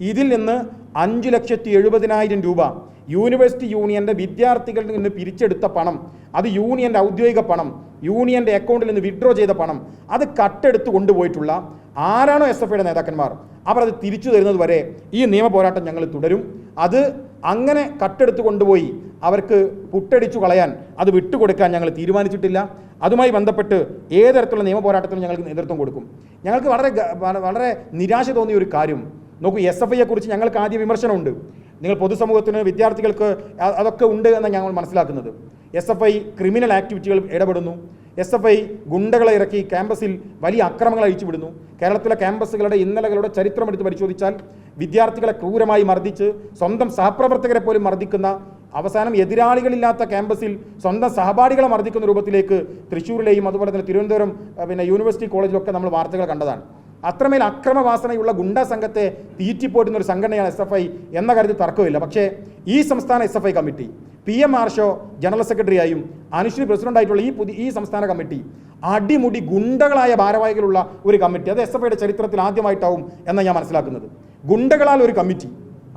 ഇതിൽ നിന്ന് അഞ്ച് ലക്ഷത്തി എഴുപതിനായിരം രൂപ യൂണിവേഴ്സിറ്റി യൂണിയന്റെ വിദ്യാർത്ഥികളിൽ നിന്ന് പിരിച്ചെടുത്ത പണം അത് യൂണിയന്റെ ഔദ്യോഗിക പണം യൂണിയന്റെ അക്കൗണ്ടിൽ നിന്ന് വിഡ്രോ ചെയ്ത പണം അത് കട്ടെടുത്ത് കൊണ്ടുപോയിട്ടുള്ള ആരാണോ എസ് എഫ് ഐയുടെ നേതാക്കന്മാർ അവർ അത് തിരിച്ചു തരുന്നത് വരെ ഈ നിയമ പോരാട്ടം ഞങ്ങൾ തുടരും. അത് അങ്ങനെ കട്ടെടുത്ത് കൊണ്ടുപോയി അവർക്ക് പുട്ടടിച്ചു കളയാൻ അത് വിട്ടുകൊടുക്കാൻ ഞങ്ങൾ തീരുമാനിച്ചിട്ടില്ല. അതുമായി ബന്ധപ്പെട്ട് ഏതരത്തിലുള്ള തരത്തിലുള്ള നിയമ പോരാട്ടത്തിനും ഞങ്ങൾക്ക് നേതൃത്വം കൊടുക്കും. ഞങ്ങൾക്ക് വളരെ വളരെ നിരാശ തോന്നിയ ഒരു കാര്യം നോക്കൂ എസ് എഫ് ഐയെ കുറിച്ച് ഞങ്ങൾക്ക് ആദ്യ വിമർശനമുണ്ട്. നിങ്ങൾ പൊതുസമൂഹത്തിന് വിദ്യാർത്ഥികൾക്ക് അതൊക്കെ ഉണ്ട് എന്നാണ് ഞങ്ങൾ മനസ്സിലാക്കുന്നത്. എസ് എഫ് ഐ ക്രിമിനൽ ആക്ടിവിറ്റികൾ ഇടപെടുന്നു. എസ് എഫ് ഐ ഗുണ്ടകളെ ഇറക്കി ക്യാമ്പസിൽ വലിയ അക്രമങ്ങൾ അഴിച്ചുവിടുന്നു. കേരളത്തിലെ ക്യാമ്പസുകളുടെ ഇന്നലകളുടെ ചരിത്രം എടുത്ത് പരിശോധിച്ചാൽ വിദ്യാർത്ഥികളെ ക്രൂരമായി മർദ്ദിച്ച് സ്വന്തം സഹപ്രവർത്തകരെ പോലും മർദ്ദിക്കുന്ന അവസാനം എതിരാളികളില്ലാത്ത ക്യാമ്പസിൽ സ്വന്തം സഹപാഠികളെ മർദ്ദിക്കുന്ന രൂപത്തിലേക്ക് തൃശ്ശൂരിലെയും അതുപോലെ തന്നെ തിരുവനന്തപുരം പിന്നെ യൂണിവേഴ്സിറ്റി കോളേജിലൊക്കെ നമ്മൾ വാർത്തകൾ കണ്ടതാണ്. അത്രമേൽ അക്രമവാസനയുള്ള ഗുണ്ടാ സംഘത്തെ തീറ്റിപ്പോറ്റുന്ന ഒരു സംഘടനയാണ് എസ് എഫ് ഐ എന്ന കാര്യത്തിൽ തർക്കമില്ല. പക്ഷേ ഈ സംസ്ഥാന S F I committee P M Arsho general സെക്രട്ടറിയായും Anusree പ്രസിഡന്റായിട്ടുള്ള ഈ പുതിയ ഈ സംസ്ഥാന കമ്മിറ്റി അടിമുടി ഗുണ്ടകളായ ഭാരവാഹികളുള്ള ഒരു കമ്മിറ്റി അത് എസ് എഫ് ഐയുടെ ചരിത്രത്തിൽ ആദ്യമായിട്ടാവും എന്നാണ് ഞാൻ മനസ്സിലാക്കുന്നത്. ഗുണ്ടകളാൽ ഒരു കമ്മിറ്റി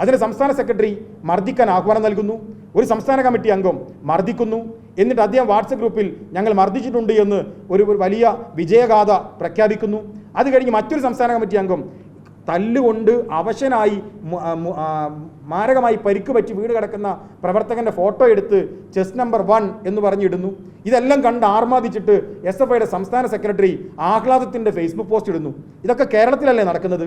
അതിന് സംസ്ഥാന സെക്രട്ടറി മർദ്ദിക്കാൻ ആഹ്വാനം നൽകുന്നു ഒരു സംസ്ഥാന കമ്മിറ്റി അംഗം മർദ്ദിക്കുന്നു എന്നിട്ട് അദ്ദേഹം വാട്സപ്പ് ഗ്രൂപ്പിൽ ഞങ്ങൾ മർദ്ദിച്ചിട്ടുണ്ട് എന്ന് ഒരു ഒരു വലിയ വിജയഗാഥ പ്രഖ്യാപിക്കുന്നു. അത് കഴിഞ്ഞ് മറ്റൊരു സംസ്ഥാന കമ്മിറ്റി അംഗം തല്ലുകൊണ്ട് അവശനായി മാരകമായി പരിക്ക് പറ്റി വീട് കിടക്കുന്ന പ്രവർത്തകന്റെ ഫോട്ടോ എടുത്ത് ചെസ് നമ്പർ വൺ എന്ന് പറഞ്ഞിടുന്നു. ഇതെല്ലാം കണ്ട് ആർമാദിച്ചിട്ട് എസ് എഫ് ഐയുടെ സംസ്ഥാന സെക്രട്ടറി ആഹ്ലാദത്തിന്റെ ഫേസ്ബുക്ക് പോസ്റ്റ് ഇടുന്നു. ഇതൊക്കെ കേരളത്തിലല്ലേ നടക്കുന്നത്?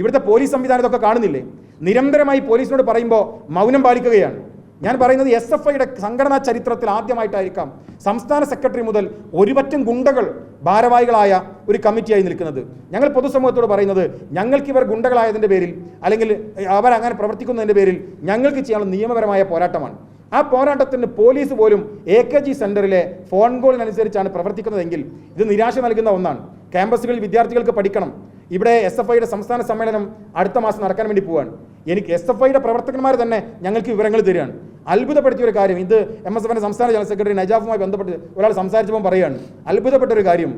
ഇവിടുത്തെ പോലീസ് സംവിധാനം ഇതൊക്കെ കാണുന്നില്ലേ? നിരന്തരമായി പോലീസിനോട് പറയുമ്പോൾ മൗനം പാലിക്കുകയാണ്. ഞാൻ പറയുന്നത് എസ് എഫ് ഐയുടെ സംഘടനാ ചരിത്രത്തിൽ ആദ്യമായിട്ടായിരിക്കാം സംസ്ഥാന സെക്രട്ടറി മുതൽ ഒരുപറ്റം ഗുണ്ടകൾ ഭാരവാഹികളായ ഒരു കമ്മിറ്റിയായി നിൽക്കുന്നത്. ഞങ്ങൾ പൊതുസമൂഹത്തോട് പറയുന്നത് ഞങ്ങൾക്ക് ഇവർ ഗുണ്ടകളായതിന്റെ പേരിൽ അല്ലെങ്കിൽ അവരങ്ങനെ പ്രവർത്തിക്കുന്നതിന്റെ പേരിൽ ഞങ്ങൾക്ക് ചെയ്യാനുള്ള നിയമപരമായ പോരാട്ടമാണ്. ആ പോരാട്ടത്തിന് പോലീസ് പോലും എ കെ ജി സെന്ററിലെ ഫോൺ കോളിനനുസരിച്ചാണ് പ്രവർത്തിക്കുന്നതെങ്കിൽ ഇത് നിരാശ നൽകുന്ന ഒന്നാണ്. ക്യാമ്പസുകളിൽ വിദ്യാർത്ഥികൾക്ക് പഠിക്കണം. ഇവിടെ എസ് എഫ് ഐയുടെ സംസ്ഥാന സമ്മേളനം അടുത്ത മാസം നടക്കാൻ വേണ്ടി പോവാണ്. എനിക്ക് എസ് എഫ് ഐയുടെ പ്രവർത്തകന്മാർ തന്നെ ഞങ്ങൾക്ക് വിവരങ്ങൾ തരികയാണ്. അത്ഭുതപ്പെടുത്തിയ ഒരു കാര്യം. ഇത് എം എസ് എഫിന്റെ സംസ്ഥാന ജനറൽ സെക്രട്ടറി നജാഫുമായി ബന്ധപ്പെട്ട് ഒരാൾ സംസാരിച്ചപ്പോൾ പറയുകയാണ്. അത്ഭുതപ്പെട്ട ഒരു കാര്യം.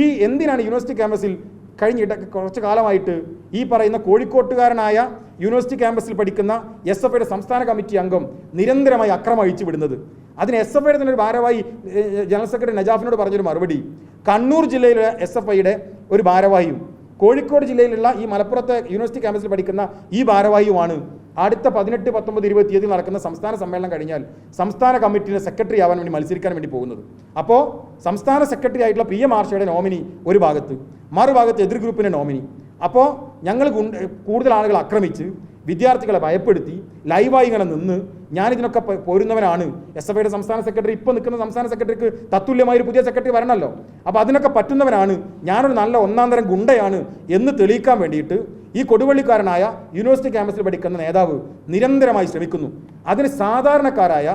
ഈ എന്തിനാണ് യൂണിവേഴ്സിറ്റി ക്യാമ്പസിൽ കഴിഞ്ഞ ഇട കുറച്ച് കാലമായിട്ട് ഈ പറയുന്ന കോഴിക്കോട്ടുകാരനായ യൂണിവേഴ്സിറ്റി ക്യാമ്പസിൽ പഠിക്കുന്ന എസ് എഫ് ഐയുടെ സംസ്ഥാന കമ്മിറ്റി അംഗം നിരന്തരമായി അക്രമം അഴിച്ചു വിടുന്നത്. അതിന് എസ് എഫ് ഐയുടെ തന്നെ ഒരു ഭാരവാഹി ജനറൽ സെക്രട്ടറി നജാഫിനോട് പറഞ്ഞൊരു മറുപടി. കണ്ണൂർ ജില്ലയിലെ എസ് എഫ് ഐയുടെ ഒരു ഭാരവാഹിയും കോഴിക്കോട് ജില്ലയിലുള്ള ഈ മലപ്പുറത്തെ യൂണിവേഴ്സിറ്റി ക്യാമ്പസിൽ പഠിക്കുന്ന ഈ ഭാരവാഹിയുമാണ്. അടുത്ത പതിനെട്ട് പത്തൊമ്പത് ഇരുപത് തീയതി നടക്കുന്ന സംസ്ഥാന സമ്മേളനം കഴിഞ്ഞാൽ സംസ്ഥാന കമ്മിറ്റിയുടെ സെക്രട്ടറി ആവാൻ വേണ്ടി മത്സരിക്കാൻ വേണ്ടി പോകുന്നത്. അപ്പോൾ സംസ്ഥാന സെക്രട്ടറി ആയിട്ടുള്ള പി. എം. ആർഷയുടെ നോമിനി ഒരു ഭാഗത്ത് മറുഭാഗത്ത് എതിർ ഗ്രൂപ്പിന്റെ നോമിനി അപ്പോൾ ഞങ്ങൾ കൂടുതൽ ആളുകൾ ആക്രമിച്ച് വിദ്യാർത്ഥികളെ ഭയപ്പെടുത്തി ലൈവായി ഇങ്ങനെ നിന്ന് ഞാനിതിനൊക്കെ പോരുന്നവനാണ്. എസ് എഫ് ഐയുടെ സംസ്ഥാന സെക്രട്ടറി ഇപ്പോൾ നിൽക്കുന്ന സംസ്ഥാന സെക്രട്ടറിക്ക് തത്തുല്യമായ ഒരു പുതിയ സെക്രട്ടറി വരണമല്ലോ. അപ്പോൾ അതിനൊക്കെ പറ്റുന്നവനാണ്. ഞാനൊരു നല്ല ഒന്നാം തരം ഗുണ്ടയാണ് എന്ന് തെളിയിക്കാൻ വേണ്ടിയിട്ട് ഈ കൊടുവള്ളിക്കാരനായ യൂണിവേഴ്സിറ്റി ക്യാമ്പസിൽ പഠിക്കുന്ന നേതാവ് നിരന്തരമായി ശ്രമിക്കുന്നു. അതിന് സാധാരണക്കാരായ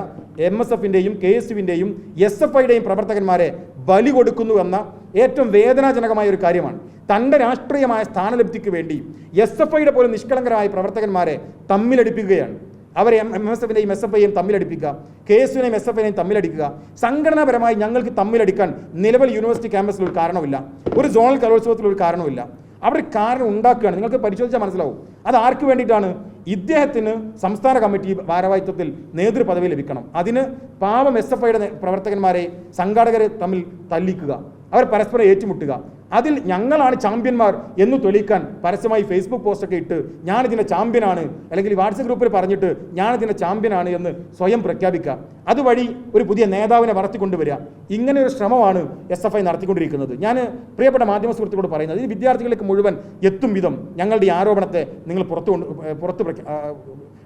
എം എസ് എഫിന്റെയും കെ എസ് യുവിന്റെയും എസ് എഫ് ഐയുടെയും പ്രവർത്തകന്മാരെ ബലി കൊടുക്കുന്നു എന്ന ഏറ്റവും വേദനാജനകമായ ഒരു കാര്യമാണ്. തന്റെ രാഷ്ട്രീയമായ സ്ഥാനലബ്ധിക്ക് വേണ്ടി എസ് എഫ് ഐയുടെ പോലും നിഷ്കളങ്കരായ പ്രവർത്തകന്മാരെ തമ്മിലടിപ്പിക്കുകയാണ്. അവരെ എം എസ് എഫിനെയും എസ് എഫ് ഐയും തമ്മിലടിപ്പിക്കുക കെ എസ് യുവിനെയും എസ് എഫ് ഐനെയും തമ്മിലടിക്കുക സംഘടനാപരമായി ഞങ്ങൾക്ക് തമ്മിലടിക്കാൻ നിലവിൽ യൂണിവേഴ്സിറ്റി ക്യാമ്പസിൽ ഒരു കാരണമില്ല ഒരു സോണൽ കലോത്സവത്തിൽ ഒരു കാരണമില്ല അവർ കാരണം ഉണ്ടാക്കുകയാണ്. നിങ്ങൾക്ക് പരിശോധിച്ചാൽ മനസ്സിലാവും. അത് ആർക്ക് വേണ്ടിയിട്ടാണ്? ഇദ്ദേഹത്തിന് സംസ്ഥാന കമ്മിറ്റി ഭാരവാഹിത്വത്തിൽ നേതൃപദവി ലഭിക്കണം. അതിന് പാവം എസ് എഫ് ഐയുടെ പ്രവർത്തകന്മാരെ സംഘാടകരെ തമ്മിൽ തല്ലിക്കുക. അവർ പരസ്പരം ഏറ്റുമുട്ടുക. അതിൽ ഞങ്ങളാണ് ചാമ്പ്യന്മാർ എന്ന് തെളിയിക്കാൻ പരസ്യമായി ഫേസ്ബുക്ക് പോസ്റ്റൊക്കെ ഇട്ട് ഞാനിതിന്റെ ചാമ്പ്യനാണ് അല്ലെങ്കിൽ വാട്സപ്പ് ഗ്രൂപ്പിൽ പറഞ്ഞിട്ട് ഞാനിതിന്റെ ചാമ്പ്യനാണ് എന്ന് സ്വയം പ്രഖ്യാപിക്കുക. അതുവഴി ഒരു പുതിയ നേതാവിനെ വളർത്തിക്കൊണ്ടുവരിക. ഇങ്ങനെ ഒരു ശ്രമമാണ് എസ് എഫ് ഐ നടത്തിക്കൊണ്ടിരിക്കുന്നത്. ഞാൻ പ്രിയപ്പെട്ട മാധ്യമ സുഹൃത്തുക്കളോട് പറയുന്നത് ഇത് വിദ്യാർത്ഥികൾക്ക് മുഴുവൻ എത്തും വിധം ഞങ്ങളുടെ ഈ ആരോപണത്തെ നിങ്ങൾ പുറത്തു കൊണ്ട് പുറത്ത്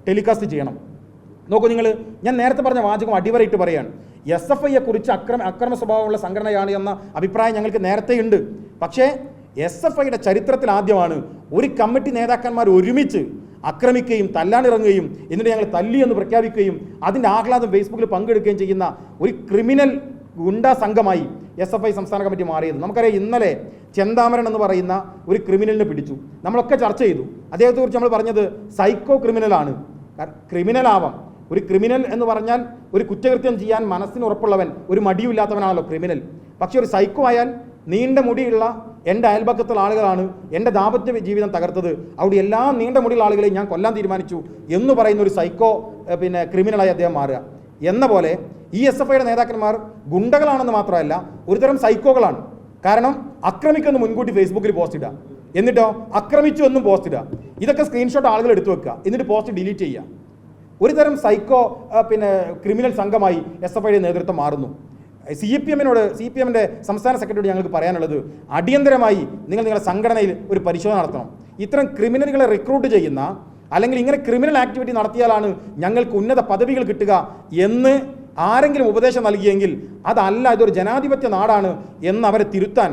ടെലികാസ്റ്റ് ചെയ്യണം. നോക്കൂ നിങ്ങൾ ഞാൻ നേരത്തെ പറഞ്ഞ വാചകം അടിവരയിട്ട് പറയാണ്. എസ് എഫ് ഐയെ കുറിച്ച് അക്രമ അക്രമ സ്വഭാവമുള്ള സംഘടനയാണ് എന്ന അഭിപ്രായം ഞങ്ങൾക്ക് നേരത്തെ ഉണ്ട് പക്ഷേ എസ് എഫ് ഐയുടെ ചരിത്രത്തിൽ ആദ്യമാണ് ഒരു കമ്മിറ്റി നേതാക്കന്മാർ ഒരുമിച്ച് ആക്രമിക്കുകയും തല്ലാനിറങ്ങുകയും എന്നിട്ട് ഞങ്ങൾ തല്ലി എന്ന് പ്രഖ്യാപിക്കുകയും അതിന്റെ ആഹ്ലാദം ഫേസ്ബുക്കിൽ പങ്കെടുക്കുകയും ചെയ്യുന്ന ഒരു ക്രിമിനൽ ഗുണ്ടാ സംഘമായി എസ് എഫ് ഐ സംസ്ഥാന കമ്മിറ്റി മാറിയത്. നമുക്കറിയാം ഇന്നലെ ചെന്താമരൻ എന്ന് പറയുന്ന ഒരു ക്രിമിനലിനെ പിടിച്ചു. നമ്മളൊക്കെ ചർച്ച ചെയ്തു. അദ്ദേഹത്തെക്കുറിച്ച് നമ്മൾ പറഞ്ഞത് സൈക്കോ ക്രിമിനലാണ്. ക്രിമിനൽ ആവാം ഒരു ക്രിമിനൽ എന്ന് പറഞ്ഞാൽ ഒരു കുറ്റകൃത്യം ചെയ്യാൻ മനസ്സിന് ഉറപ്പുള്ളവൻ ഒരു മടിയുമില്ലാത്തവനാണല്ലോ ക്രിമിനൽ. പക്ഷെ ഒരു സൈക്കോ ആയാൽ നീണ്ട മുടിയുള്ള എന്റെ അയൽപക്കത്തുള്ള ആളുകളാണ് എന്റെ ദാമ്പത്യ ജീവിതം തകർത്തത്. അവിടെ എല്ലാ നീണ്ട മുടിയുള്ള ആളുകളെയും ഞാൻ കൊല്ലാൻ തീരുമാനിച്ചു എന്ന് പറയുന്ന ഒരു സൈക്കോ പിന്നെ ക്രിമിനലായി അദ്ദേഹം മാറുക. എന്ന പോലെ ഈ എസ് എഫ് ഐയുടെ നേതാക്കന്മാർ ഗുണ്ടകളാണെന്ന് മാത്രമല്ല ഒരുതരം സൈക്കോകളാണ് കാരണം ആക്രമിക്കുന്ന മുൻകൂട്ടി ഫേസ്ബുക്കിൽ പോസ്റ്റ് ഇടുക. എന്നിട്ടോ അക്രമിച്ചു എന്നും പോസ്റ്റ് ഇടുക. ഇതൊക്കെ സ്ക്രീൻഷോട്ട് ആളുകൾ എടുത്തു വെക്കുക. എന്നിട്ട് പോസ്റ്റ് ഡിലീറ്റ് ചെയ്യുക. ഒരു തരം സൈക്കോ പിന്നെ ക്രിമിനൽ സംഘമായി എസ് എഫ് ഐയുടെ നേതൃത്വം മാറുന്നു. സി പി എമ്മിനോട് സി പി എമ്മിന്റെ സംസ്ഥാന സെക്രട്ടറിയോട് ഞങ്ങൾക്ക് പറയാനുള്ളത് അടിയന്തരമായി നിങ്ങൾ നിങ്ങളുടെ സംഘടനയിൽ ഒരു പരിശോധന നടത്തണം. ഇത്തരം ക്രിമിനലുകളെ റിക്രൂട്ട് ചെയ്യുന്ന അല്ലെങ്കിൽ ഇങ്ങനെ ക്രിമിനൽ ആക്ടിവിറ്റി നടത്തിയാലാണ് ഞങ്ങൾക്ക് ഉന്നത പദവികൾ കിട്ടുക എന്ന് ആരെങ്കിലും ഉപദേശം നൽകിയെങ്കിൽ അതല്ല ഇതൊരു ജനാധിപത്യ നാടാണ് എന്ന് അവരെ തിരുത്താൻ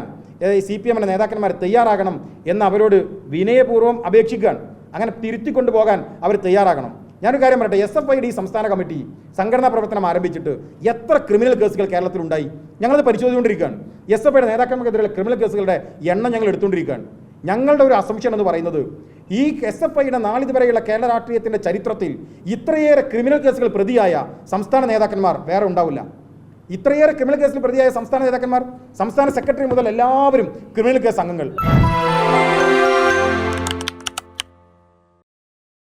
സി പി എമ്മിന്റെ നേതാക്കന്മാർ തയ്യാറാകണം എന്ന് അവരോട് വിനയപൂർവം അപേക്ഷിക്കുകയാണ്. അങ്ങനെ തിരുത്തിക്കൊണ്ടുപോകാൻ അവർ തയ്യാറാകണം. ഞാനൊരു കാര്യം പറയട്ടെ എസ് എഫ് ഐ ഡി സംസ്ഥാന കമ്മിറ്റി സംഘടനാ പ്രവർത്തനം ആരംഭിച്ചിട്ട് എത്ര ക്രിമിനൽ കേസുകൾ കേരളത്തിലുണ്ടായി? ഞങ്ങളത് പരിശോധിച്ചുകൊണ്ടിരിക്കുകയാണ്. എസ് എഫ് ഐയുടെ നേതാക്കന്മാർക്കെതിരെയുള്ള ക്രിമിനൽ കേസുകളുടെ എണ്ണം ഞങ്ങൾ എടുത്തുകൊണ്ടിരിക്കുകയാണ്. ഞങ്ങളുടെ ഒരു അസംഷൻ എന്ന് പറയുന്നത് ഈ എസ് എഫ് ഐയുടെ നാളിതുവരെയുള്ള കേരള രാഷ്ട്രീയത്തിന്റെ ചരിത്രത്തിൽ ഇത്രയേറെ ക്രിമിനൽ കേസുകൾ പ്രതിയായ സംസ്ഥാന നേതാക്കന്മാർ വേറെ ഉണ്ടാവില്ല. ഇത്രയേറെ ക്രിമിനൽ കേസിൽ പ്രതിയായ സംസ്ഥാന നേതാക്കന്മാർ സംസ്ഥാന സെക്രട്ടറി മുതൽ എല്ലാവരും ക്രിമിനൽ കേസ് അംഗങ്ങൾ.